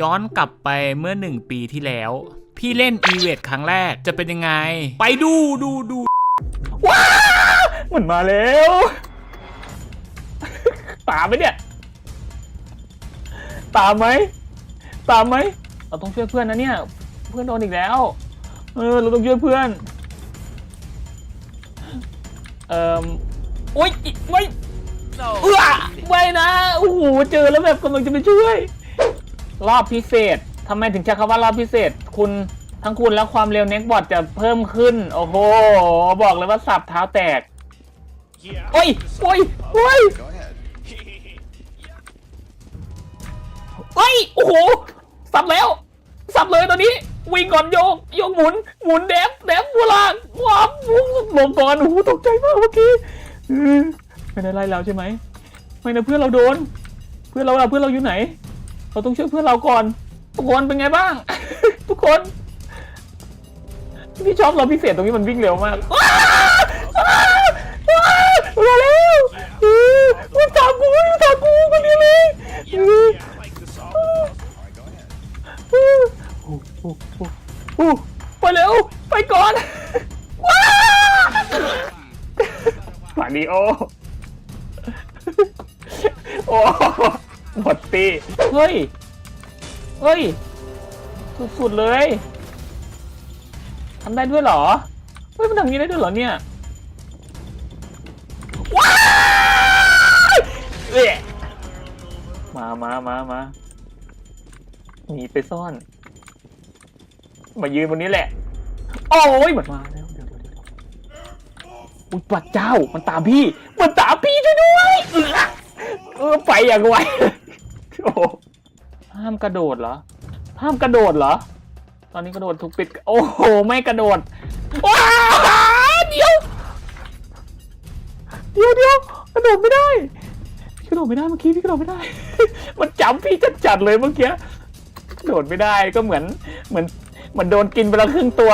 ย้อนกลับไปเมื่อหนึ่งปีที่แล้ว พี่เล่นอีเวทครั้งแรกจะเป็นยังไง ไปดูดูดูมันมาแล้วตามไหมเนี่ย ตามไหมตามไหมเราต้องช่วยเพื่อนนะเนี่ย เพื่อนโดนอีกแล้ว เออเราต้องช่วยเพื่อน เอ่อโอ๊ยอิไม่เอื้อไม่นะโอ้โหเจอแล้วแบบกำลังจะไปช่วย รอบพิเศษทำไมถึงใช้คำว่ารอบพิเศษ คุณทั้งคุณและความเร็วเน็กบอดจะเพิ่มขึ้น โอ้โห บอกเลยว่าสับเท้าแตก โอ้ยโอ้ยโอ้ย Go ahead. โอ้ย โอ้โห สับแล้ว สับเลยตอนนี้ วิ่งก่อนโยก โยกหมุน หมุนแดฟแดฟโบราณว้าวลงก่อนโอ้โหตกใจมากเมื่อกี้เออไม่ได้ไล่เราใช่ไหม ไม่นะเพื่อนเราโดน เพื่อนเราเราเพื่อนเราอยู่ไหน เราต้องช่วยเพื่อนเราก่อน ทุกคนเป็นไงบ้าง ทุกคน พี่ชอบเราพิเศษตรงนี้มันวิ่งเร็วมากว้าวว้าวว้าวมาแล้วเออมันตามกูมันตามกูคนนี้เลยเออ All right, go ahead. โอ้โอ้ไปเร็ว ไปก่อนว้าวมาดิโอโอ้ หมดตีเฮ้ย เฮ้ย สุดๆเลยทำได้ด้วยเหรอ เฮ้ย มันทำอย่างนี้ได้ด้วยเหรอเนี่ย ว้าวเอ๊ะมามามามาหนีไปซ่อน มายืนบนนี้แหละ โอ้ยมันมาแล้ว เดี๋ยวเดี๋ยวเดี๋ยวอุ้ยปัดเจ้า มันตามพี่ มันตามพี่ช่วยด้วย เออเออไปอย่างไว โอ้ห้ามกระโดดเหรอ ห้ามกระโดดเหรอ ตอนนี้กระโดดถูกปิด โอ้โห ไม่กระโดดว้าวเดี๋ยว เดี๋ยวเดี๋ยวกระโดดไม่ได้พี่กระโดดไม่ได้เมื่อกี้พี่กระโดดไม่ได้ มันจำพี่จัดๆเลยเมื่อกี้กระโดดไม่ได้ก็เหมือนเหมือนเหมือนโดนกินไปแล้วครึ่งตัว